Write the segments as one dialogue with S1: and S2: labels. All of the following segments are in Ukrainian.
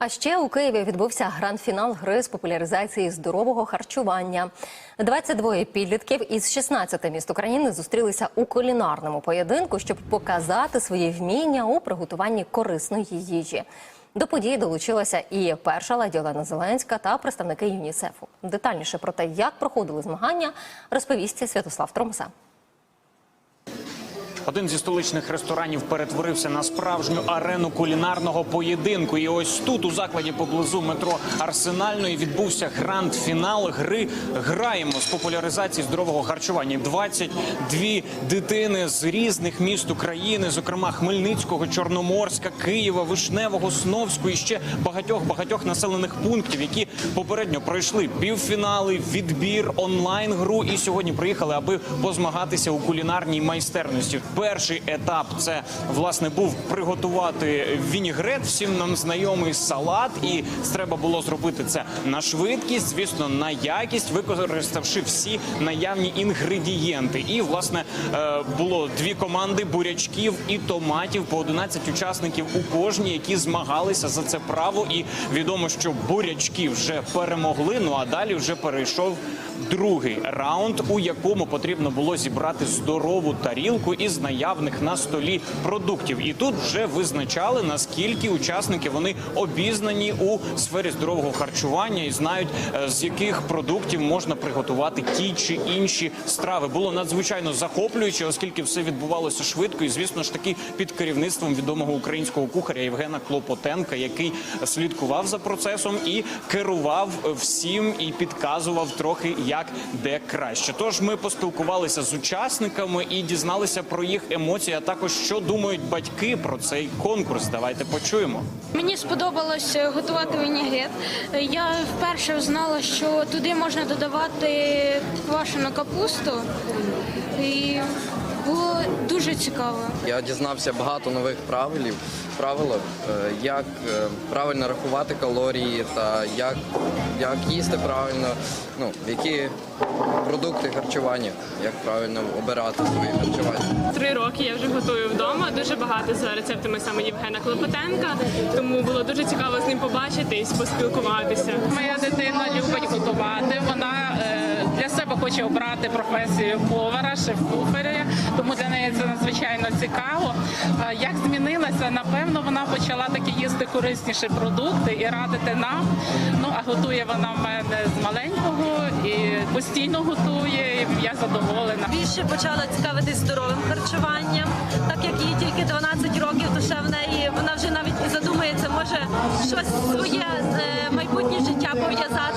S1: А ще у Києві відбувся гранд-фінал гри з популяризації здорового харчування. 22 підлітків із 16 міст України зустрілися у кулінарному поєдинку, щоб показати свої вміння у приготуванні корисної їжі. До події долучилася і перша леді Олена Зеленська та представники ЮНІСЕФу. Детальніше про те, як проходили змагання, розповість Святослав Тромса.
S2: Один зі столичних ресторанів перетворився на справжню арену кулінарного поєдинку. І ось тут, у закладі поблизу метро Арсенальної, відбувся гранд-фінал гри Граємо з популяризації здорового харчування. 22 дитини з різних міст України, зокрема Хмельницького, Чорноморська, Києва, Вишневого, Сновського і ще багатьох багатьох населених пунктів, які попередньо пройшли півфінали, відбір, онлайн гру і сьогодні приїхали, аби позмагатися у кулінарній майстерності. Перший етап це власне був приготувати вінігрет, всім нам знайомий салат, і треба було зробити це на швидкість, звісно, на якість, використавши всі наявні інгредієнти. І власне е, було дві команди бурячків і томатів по 11 учасників у кожній, які змагалися за це право. І відомо, що бурячки вже перемогли. Ну а далі вже перейшов другий раунд, у якому потрібно було зібрати здорову тарілку із наявних на столі продуктів. І тут вже визначали наскільки учасники вони обізнані у сфері здорового харчування і знають е, з яких продуктів можна приготувати ті чи інші страви. Було надзвичайно захоплююче, оскільки все відбувалося швидко, і звісно ж таки під керівництвом відомого українського кухаря Євгена Клопотенка, який слідкував за процесом і керував всім і підказував трохи як де краще. Тож ми поспілкувалися з учасниками і дізналися про їх емоції, а також що думають батьки про цей конкурс. Давайте почуємо.
S3: Мені сподобалось е, готувати вінігрет. Е, Я вперше знала, що туди можна додавати квашену капусту. І було дуже цікаво.
S4: Я дізнався багато нових правилів, правил, е, як е, правильно рахувати калорії та як, як їсти правильно, ну, які продукти харчування, як правильно обирати свої харчування.
S5: Три роки я вже готую вдома. Дуже багато за рецептами саме Євгена Клопотенка. Тому було дуже цікаво з ним побачитись, поспілкуватися.
S6: Моя дитина любить готувати. Вона е, себе хоче обрати професію повара, шеф-кухаря, тому для неї це надзвичайно цікаво. Як змінилася, напевно, вона почала такі їсти корисніші продукти і радити нам. Ну а готує вона в мене з маленького і постійно готує. І я задоволена.
S7: більше почала цікавитись здоровим харчуванням, так як їй тільки 12 років, то ще в неї вона вже навіть задумається, може щось своє е, майбутнє життя пов'язати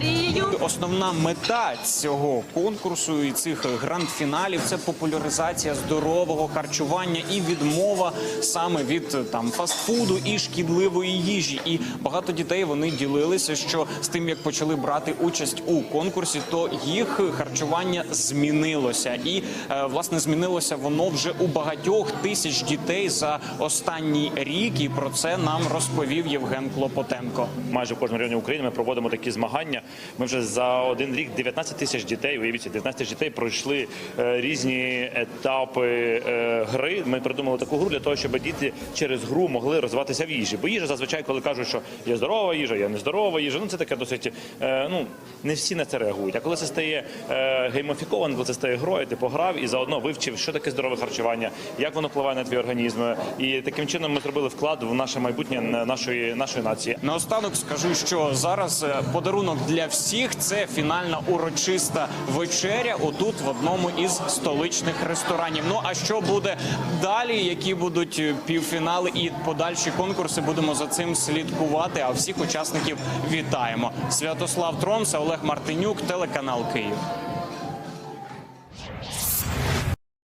S7: з.
S2: Основна мета цього конкурсу і цих гранд-фіналів це популяризація здорового харчування і відмова саме від там фастфуду і шкідливої їжі. І багато дітей вони ділилися, що з тим як почали брати участь у конкурсі, то їх харчування змінилося, і е, власне змінилося воно вже у багатьох тисяч дітей за останній рік. І про це нам розповів Євген Клопотенко.
S8: майже в кожному районі України ми проводимо такі змагання. Ми вже за один рік 19 тисяч дітей, уявіть, 19 тисяч дітей пройшли е, різні етапи е, гри. Ми придумали таку гру для того, щоб діти через гру могли розвиватися в їжі. Бо їжа зазвичай, коли кажуть, що є здорова їжа, є нездорова їжа. Ну це таке досить. е, ну не всі на це реагують. А коли це стає геймофіковано, коли це стає грою, ти пограв і заодно вивчив, що таке здорове харчування, як воно впливає на твій організм. І таким чином ми зробили вклад в наше майбутнє нашої нашої нації.
S2: Наостанок скажу, що зараз подарунок для всіх це фінальна урочиста вечеря. Отут в одному із столичних ресторанів. Ну а що буде далі? Які будуть е, півфінали і подальші конкурси? Будемо за цим слідкувати. А всіх учасників вітаємо. Святослав Тромса, Олег Мартинюк, телеканал Київ.